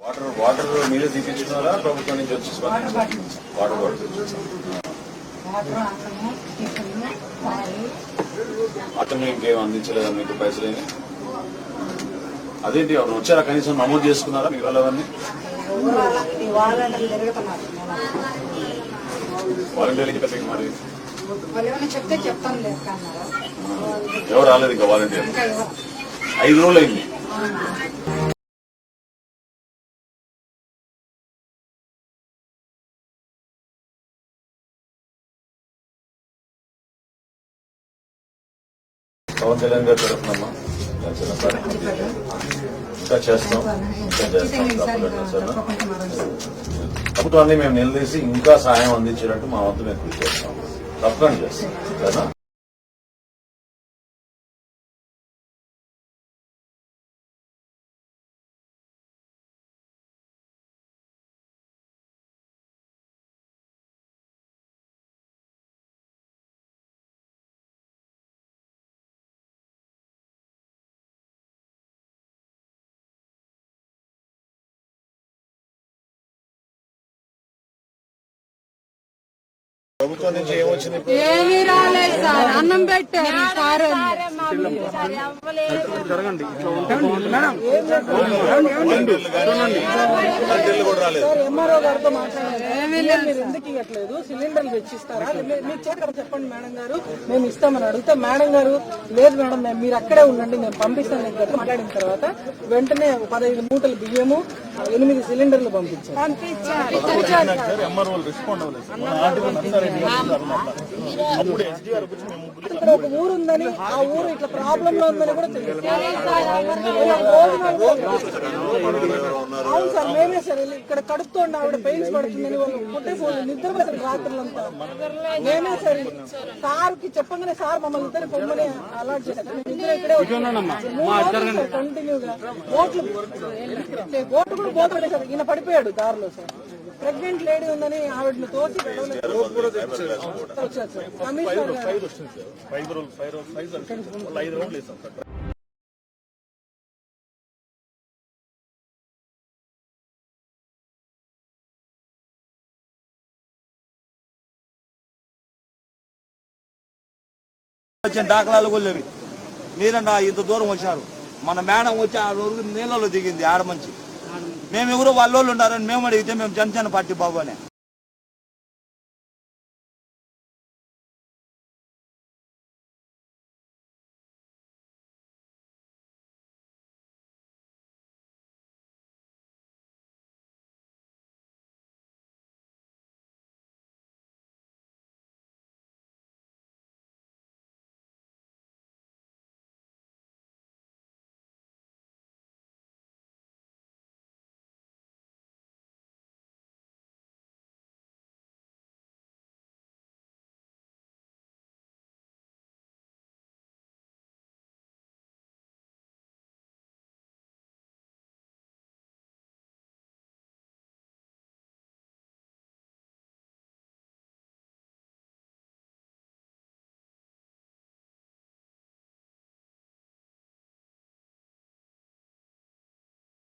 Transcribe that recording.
Water water మీరే తీపించుకున్నారా ప్రభుత్వం నుంచి వచ్చి వాటర్ వాటర్ అతను ఇంకేం అందించలేదా? మీకు పైసలేని అదేంటి ఎవరు వచ్చారా? కనీసం నమోదు చేసుకున్నారా మీ వాళ్ళవన్నీ వాలంటీర్లు చెప్పి మరి? చెప్తే చెప్తాను ఎవరు రాలేదు ఇంకా వాలంటీర్ ఐదు రోజులు అయింది. పవన్ కళ్యాణ్ గారు జరుగుతున్నామా ఇంకా చేస్తాం. ఇంకా చేస్తాం. తప్పకుండా సరేనా? ప్రభుత్వాన్ని మేము నిలదీసి ఇంకా సాయం అందించేటట్టు మా వంతు మేము కృషి చేస్తాం. తప్పకుండా చేస్తాం. సరేనా? ప్రభుత్వం నుంచి ఏమొచ్చింది ఏమీ రాలేదు సార్. అన్నం పెట్టారు సార్ వాలంటీర్లు కూడా రాలేదు ఎంఆర్ఓ గారితో మాట్లాడారు మీరు ఎందుకు ఇవ్వట్లేదు సిలిండర్లు తెచ్చిస్తారా? మీరు చేత చెప్పండి మేడం గారు. మేము ఇస్తామని అడిగితే మేడం గారు లేదు మేడం మేము మీరు అక్కడే ఉండండి మేము పంపిస్తాను మాట్లాడిన తర్వాత వెంటనే ఒక పదహైదు మూటలు బియ్యము ఎనిమిది సిలిండర్లు పంపించారు. ఇక్కడ ఒక ఊరు ఉందని ఆ ఊరు ఇట్లా ప్రాబ్లం లో ఉందని కూడా తెలియదు. అవును సార్ మేమే సార్ ఇక్కడ కడుపుతోండి ఆవిడ పెయిన్స్ పడుతుందని వాళ్ళు కొట్టేసి నిద్ర పడతారు రాత్రులంతా. మేమే సార్ సార్కి చెప్పగానే సార్ మమ్మల్ని ఇద్దరు పొమ్మని అలాట్ చేశారు. ఇద్దరు ఇక్కడే కంటిన్యూగా బోట్లు బోట్ కూడా పోతాడే సార్. ఈయన పడిపోయాడు దారిలో సార్. ప్రెగ్నెంట్ లేడీ ఉందని కమిషనర్ గారు వచ్చిన దాఖలాలు కూడా లేవు. మీరన్నా ఇంత దూరం వచ్చారు. మన మేడం వచ్చి ఆ రోజు నీళ్ళలో దిగింది ఆడ మంచి. మేము ఎవరో వాళ్ళోళ్ళు ఉన్నారని మేము అడిగితే మేము జనసేన పార్టీ బాబు అని